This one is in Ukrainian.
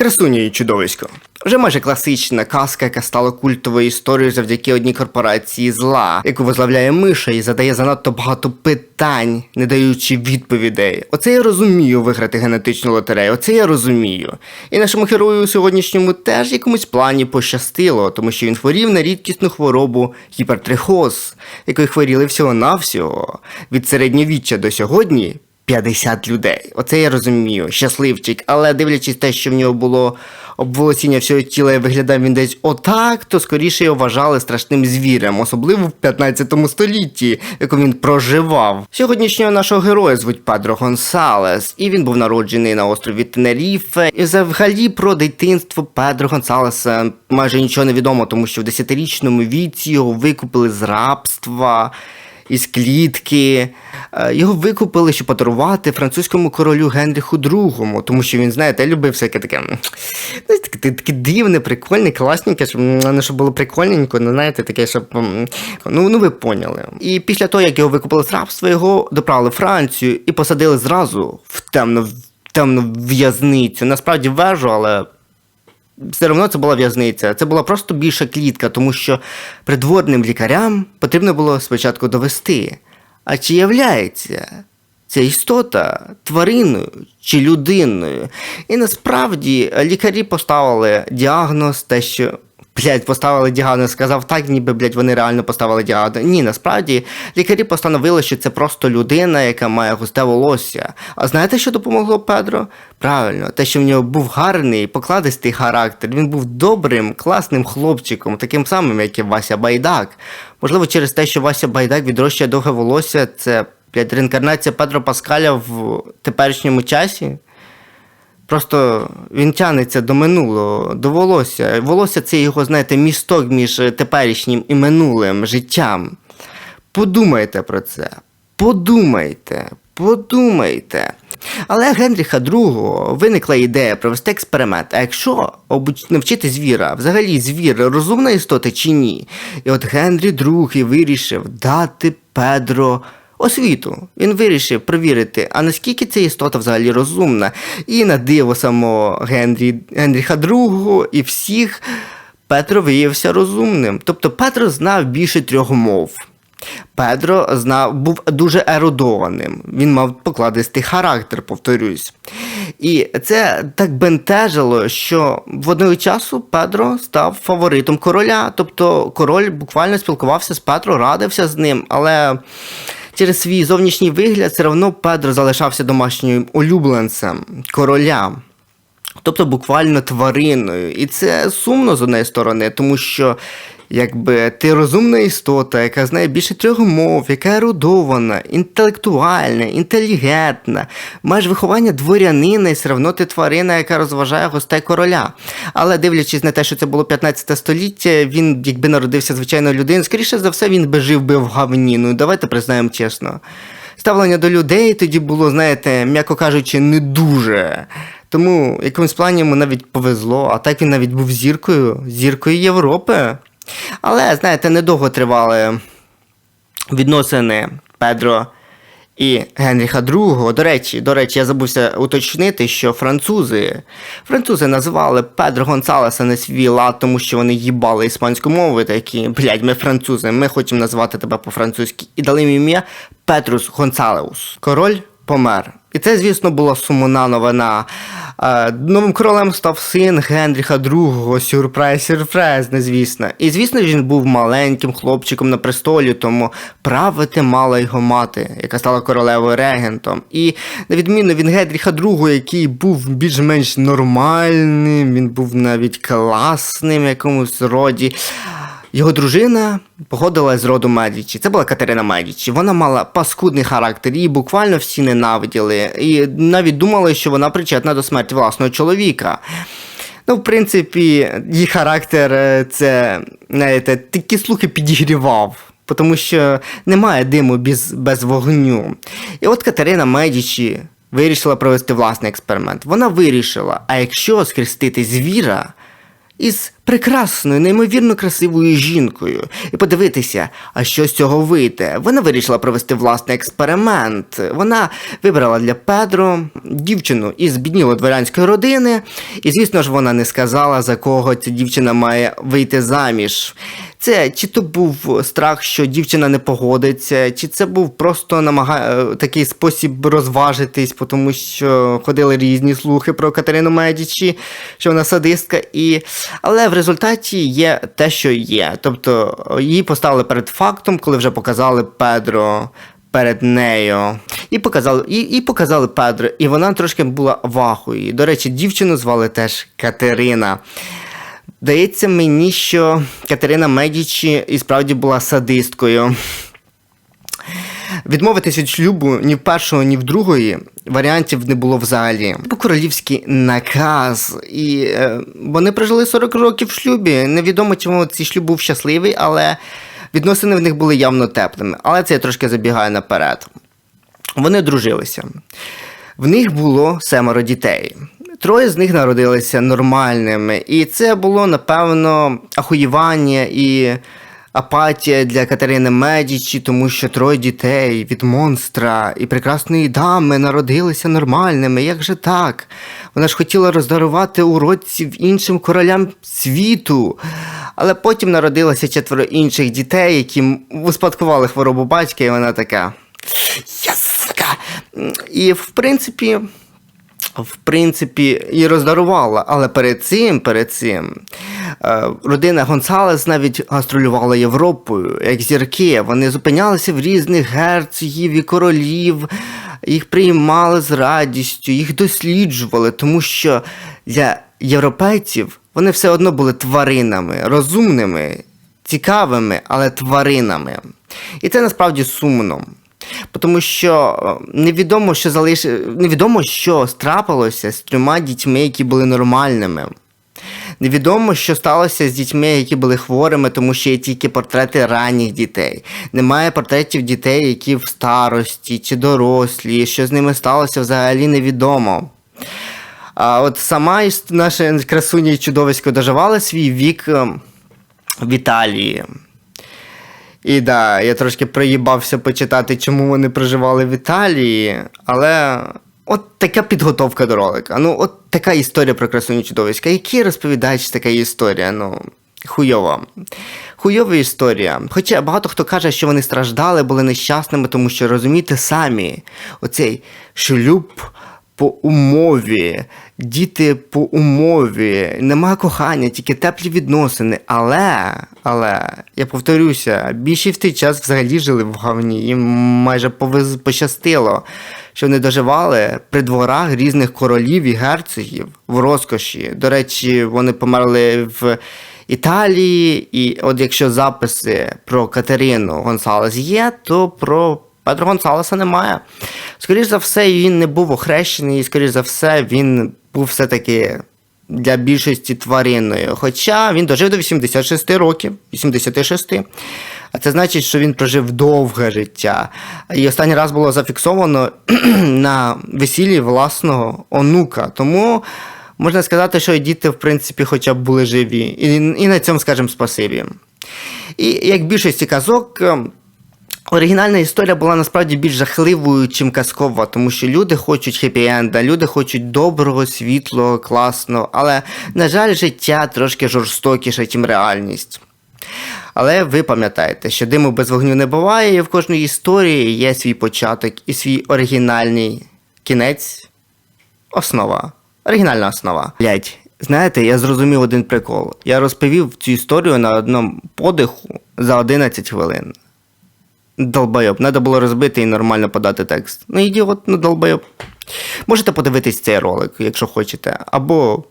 Красуня і чудовисько. Вже майже класична казка, яка стала культовою історією завдяки одній корпорації зла, яку возглавляє миша і задає занадто багато питань, не даючи відповідей. Оце я розумію виграти генетичну лотерею, оце я розумію. І нашому герою сьогоднішньому теж якомусь плані пощастило, тому що він хворів на рідкісну хворобу гіпертрихоз, якою хворіли всього-навсього від середньовіччя до сьогодні 50 людей. Оце я розумію, щасливчик, але дивлячись те, що в нього було обволосіння всього тіла і виглядав він десь отак, то скоріше його вважали страшним звірем, особливо в 15 столітті, в якому він проживав. Сьогоднішнього нашого героя звуть Педро Гонсалес, і він був народжений на острові Тенеріфе. І взагалі про дитинство Педро Гонсалеса майже нічого не відомо, тому що в 10-річному віці його викупили з рабства із клітки. Е, Його викупили, щоб подарувати французькому королю Генріху II, тому що він, знаєте, любив всяке таке. Таке, таке, дивне, прикольне, класненьке, щоб, ну, щоб було прикольненько, ну, знаєте, таке, щоб. Ну, ну ви поняли. І після того, як його викупили з рабства, його доправили в Францію і посадили зразу в темну, темну в'язницю. Насправді вежу, але все одно це була в'язниця. Це була просто більша клітка, тому що придворним лікарям потрібно було спочатку довести. А чи являється ця істота твариною чи людиною? І насправді лікарі поставили діагноз, те, що. Блять, поставили діагноз, сказав так, ніби блять, вони реально поставили діагноз. Ні, насправді лікарі постановили, що це просто людина, яка має густе волосся. А знаєте, що допомогло Педро? Правильно, те, що в нього був гарний, покладистий характер. Він був добрим, класним хлопчиком, таким самим, як і Вася Байдак. Можливо, через те, що Вася Байдак відрощує довге волосся, це блядь, реінкарнація Педро Паскаля в теперішньому часі. Просто він тянеться до минулого, до волосся. Волосся це його, знаєте, місток між теперішнім і минулим життям. Подумайте про це. Подумайте, подумайте. Але Генріха II виникла ідея провести експеримент. А якщо навчити звіра, взагалі звір розумна істота чи ні? І от Генрі II вирішив дати Педро освіту. Він вирішив перевірити, а наскільки ця істота взагалі розумна. І на диво самого Генрі, Генріха II і всіх Петро виявився розумним. Тобто Петро знав більше трьох мов. Педро знав, був дуже ерудованим. Він мав покладистий характер, повторюсь. І це так бентежило, що в одного часу Педро став фаворитом короля. Тобто король буквально спілкувався з Петро, радився з ним, але через свій зовнішній вигляд все одно Педро залишався домашнім улюбленцем короля. Тобто буквально твариною. І це сумно з однієї сторони, тому що якби ти розумна істота, яка знає більше трьох мов, яка ерудована, інтелектуальна, інтелігентна, маєш виховання дворянина і все одно ти тварина, яка розважає гостей короля. Але дивлячись на те, що це було 15 століття, він, якби народився звичайною людиною, скоріше за все, він би жив би в гавні. Ну давайте признаємо чесно. Ставлення до людей тоді було, знаєте, м'яко кажучи, не дуже. Тому в якомусь плані йому навіть повезло, а так він навіть був зіркою, зіркою Європи. Але, знаєте, недовго тривали відносини Педро і Генріха II. До речі, до речі, я забувся уточнити, що французи, французи називали Педро Гонсалеса на свій лад, тому що вони їбали іспанську мову, такі, блядь, ми французи, ми хочемо назвати тебе по-французьки. І дали їм ім'я Петрус Гонсалеус. Король помер. І це, звісно, була сумна новина. Е, Новим королем став син Генріха II, сюрприз, сюрприз, не звісно. І звісно, він був маленьким хлопчиком на престолі, тому правити мала його мати, яка стала королевою регентом. І на відміну від Генріха II, який був більш-менш нормальним, він був навіть класним якомусь роді. Його дружина походила з роду Медічі. Це була Катерина Медічі. Вона мала паскудний характер, її буквально всі ненавиділи. І навіть думали, що вона причетна до смерті власного чоловіка. Ну, в принципі, її характер е, це, знаєте, такі слухи підігрівав. Тому що немає диму без, без вогню. І от Катерина Медічі вирішила провести власний експеримент. Вона вирішила, а якщо схрестити звіра із прекрасною, неймовірно красивою жінкою, і подивитися, а що з цього вийде. Вона вирішила провести власний експеримент. Вона вибрала для Педро дівчину із бідніло дворянської родини, і, звісно ж, вона не сказала, за кого ця дівчина має вийти заміж. Це чи то був страх, що дівчина не погодиться, чи це був просто намага... е, такий спосіб розважитись, тому що ходили різні слухи про Катерину Медічі, що вона садистка, і... але в результаті є те, що є. Тобто її поставили перед фактом, коли вже показали Педро перед нею. І показали, і, і показали Педро, і вона трошки була вахою. До речі, дівчину звали теж Катерина. Дається мені, що Катерина Медічі і справді була садисткою. Відмовитись від шлюбу ні в першого, ні в другої варіантів не було взагалі. Був королівський наказ, і е, вони прожили 40 років в шлюбі. Невідомо, чому цей шлюб був щасливий, але відносини в них були явно теплими. Але це я трошки забігаю наперед. Вони дружилися. В них було семеро дітей. Троє з них народилися нормальними, і це було, напевно, ахуєвання і апатія для Катерини Медічі, тому що троє дітей від монстра і прекрасної дами народилися нормальними. Як же так? Вона ж хотіла роздарувати уродців іншим королям світу. Але потім народилося четверо інших дітей, які успадкували хворобу батька, і вона така. Я сука! І в принципі, в принципі, і роздарувала. Але перед цим, перед цим, родина Гонсалес навіть гастролювала Європою, як зірки. Вони зупинялися в різних герцогів і королів, їх приймали з радістю, їх досліджували, тому що для європейців вони все одно були тваринами, розумними, цікавими, але тваринами. І це насправді сумно. Тому що е, невідомо, що залиш... невідомо, що страпилося з трьома дітьми, які були нормальними. Невідомо, що сталося з дітьми, які були хворими, тому що є тільки портрети ранніх дітей. Немає портретів дітей, які в старості чи дорослі. Що з ними сталося, взагалі невідомо. А от сама наша красуня і чудовисько доживала свій вік е, в Італії. І да, я трошки проїбався почитати, чому вони проживали в Італії, але от така підготовка до ролика. Ну, от така історія про красуні чудовиська. Який розповідач така історія? Ну, хуйова. Хуйова історія. Хоча багато хто каже, що вони страждали, були нещасними, тому що розумієте самі, оцей шлюб по умові, діти по умові, нема кохання, тільки теплі відносини. Але, але, я повторюся, більшість в той час взагалі жили в говні, їм майже повез, пощастило, що вони доживали при дворах різних королів і герцогів в розкоші. До речі, вони померли в. Італії, і от якщо записи про Катерину Гонсалес є, то про Педро Гонсалеса немає. Скоріше за все, він не був охрещений, і скоріш за все, він був все-таки для більшості тваринною. Хоча він дожив до 86 років, 86. А це значить, що він прожив довге життя. І останній раз було зафіксовано на весіллі власного онука. Тому можна сказати, що діти, в принципі, хоча б були живі. І, і на цьому скажемо спасибі. І як більшості казок. Оригінальна історія була насправді більш жахливою, чим казкова, тому що люди хочуть хеппі-енда, люди хочуть доброго, світлого, класного, але, на жаль, життя трошки жорстокіше, ніж реальність. Але ви пам'ятаєте, що диму без вогню не буває, і в кожної історії є свій початок і свій оригінальний кінець, основа. Оригінальна основа. Блять, знаєте, я зрозумів один прикол. Я розповів цю історію на одному подиху за 11 хвилин. Долбойоб, треба було розбити і нормально подати текст. Ну, ідіот, ну долбойоб. Можете подивитись цей ролик, якщо хочете. Або